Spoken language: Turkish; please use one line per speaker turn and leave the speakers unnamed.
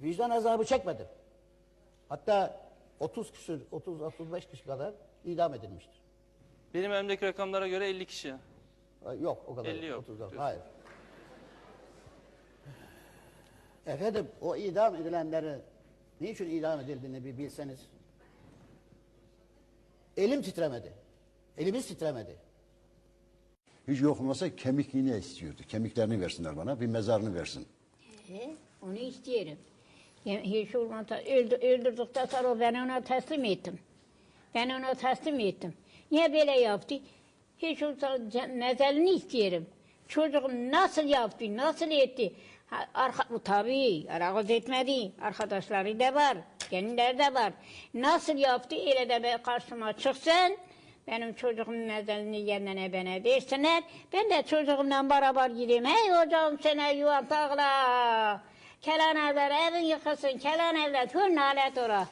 vicdan azabı çekmedim. Hatta 30 küsür, 30-35 kişi kadar idam edilmiştir.
Benim elimdeki rakamlara göre 50 kişi.
Ha, Yok o kadar.
50 yok,
30
diyorsun.
Hayır. Efendim o idam edilenleri niçin idam edildiğini bir bilseniz. Elim titremedi. Elimiz titremedi.
Hiç yok olmasa kemikliğini istiyordu. Kemiklerini versinler bana, bir mezarını versin.
He, onu istiyorum. Olmazsa öldü, öldürdükten sonra ben ona teslim ettim. Ben ona teslim ettim. Niye böyle yaptı? Hiç olsa mezelini istiyorum. Çocuğum nasıl yaptı, nasıl etti? Arka, tabii, aragaz etmedi. Arkadaşları da var, kendileri de var. Nasıl yaptı, öyle de be karşıma çıksın. Benim çocuğumun mezelini yerine bana versinler. Ben de çocuğumla beraber gideyim. Hey hocam sana yuvan sağla. Kelan evler evin yıkılsın. Kelan evler hür nalet ora.